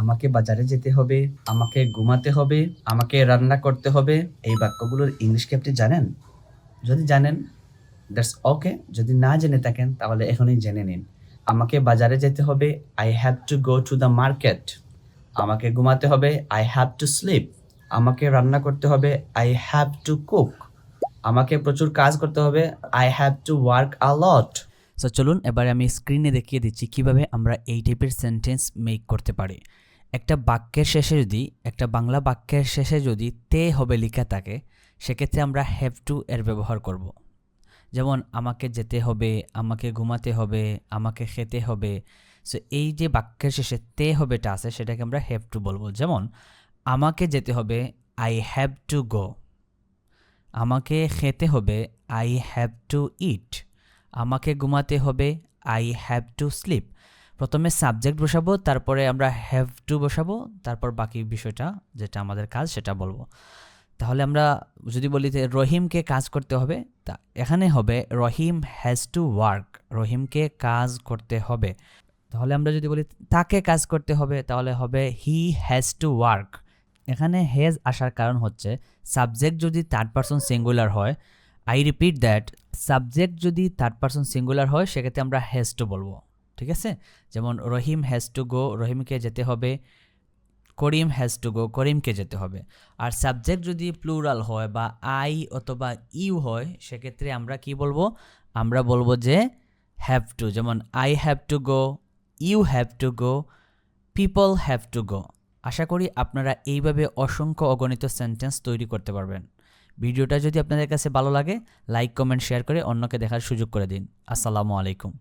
আমাকে বাজারে যেতে হবে, আমাকে ঘুমাতে হবে, আমাকে রান্না করতে হবে। এই বাক্যগুলোর ইংলিশ কি আপনি জানেন? যদি জানেন দ্যাটস ওকে যদি না জেনে থাকেন, তাহলে এখনই জেনে নিন। আমাকে বাজারে যেতে হবে I have to go to the market আমাকে ঘুমাতে হবে আই হ্যাভ টু স্লিপ আমাকে রান্না করতে হবে আই হ্যাভ টু কুক আমাকে প্রচুর কাজ করতে হবে I have to work a lot so চলুন, এবারে আমি স্ক্রিনে দেখিয়ে দিচ্ছি কীভাবে আমরা এই টাইপের সেন্টেন্স মেক করতে পারি। একটা বাক্যের শেষে যদি, একটা বাংলা বাক্যের শেষে যদি তে হবে লেখা থাকে, সেক্ষেত্রে আমরা হ্যাভ টু এর ব্যবহার করব। যেমন, আমাকে যেতে হবে, আমাকে ঘুমাতে হবে, আমাকে খেতে হবে। সো এই যে বাক্যের শেষে তে হবেটা আছে, সেটাকে আমরা হ্যাভ টু বলব। যেমন, আমাকে যেতে হবে আই হ্যাভ টু গো আমাকে খেতে হবে আই হ্যাভ টু ইট আমাকে ঘুমাতে হবে আই হ্যাভ টু স্লিপ প্রথমে সাবজেক্ট বসাবো, তারপরে আমরা হ্যাভ টু বসাবো, তারপর বাকি বিষয়টা যেটা আমাদের কাজ সেটা বলব। তাহলে আমরা যদি বলি যে রহিমকে কাজ করতে হবে, তা এখানে হবে রহিম হ্যাজ টু ওয়ার্ক রহিমকে কাজ করতে হবে। তাহলে আমরা যদি বলি তাকে কাজ করতে হবে, তাহলে হবে হি হ্যাজ টু ওয়ার্ক এখানে হেজ আসার কারণ হচ্ছে সাবজেক্ট যদি থার্ড পারসন সিঙ্গুলার হয় আই রিপিট দ্যাট সাবজেক্ট যদি থার্ড পারসন সিঙ্গুলার হয়, সেক্ষেত্রে আমরা হ্যাজ টু বলব। ঠিক আছে? যেমন রহিম হ্যাজ টু গো রহিমকে যেতে হবে, করিম হ্যাজ টু গো করিমকে যেতে হবে। আর সাবজেক্ট যদি প্লুরাল হয় বা আই অথবা ইউ হয়, সেক্ষেত্রে আমরা কি বলব? আমরা বলব যে হ্যাভ টু যেমন I have to go you have to go people have to go আশা করি আপনারা এইভাবে অসংখ্য অগণিত সেন্টেন্স তৈরি করতে পারবেন। ভিডিওটা যদি আপনাদের কাছে ভালো লাগে লাইক কমেন্ট শেয়ার করে অন্যকে দেখার সুযোগ করে দিন। আসসালামু আলাইকুম।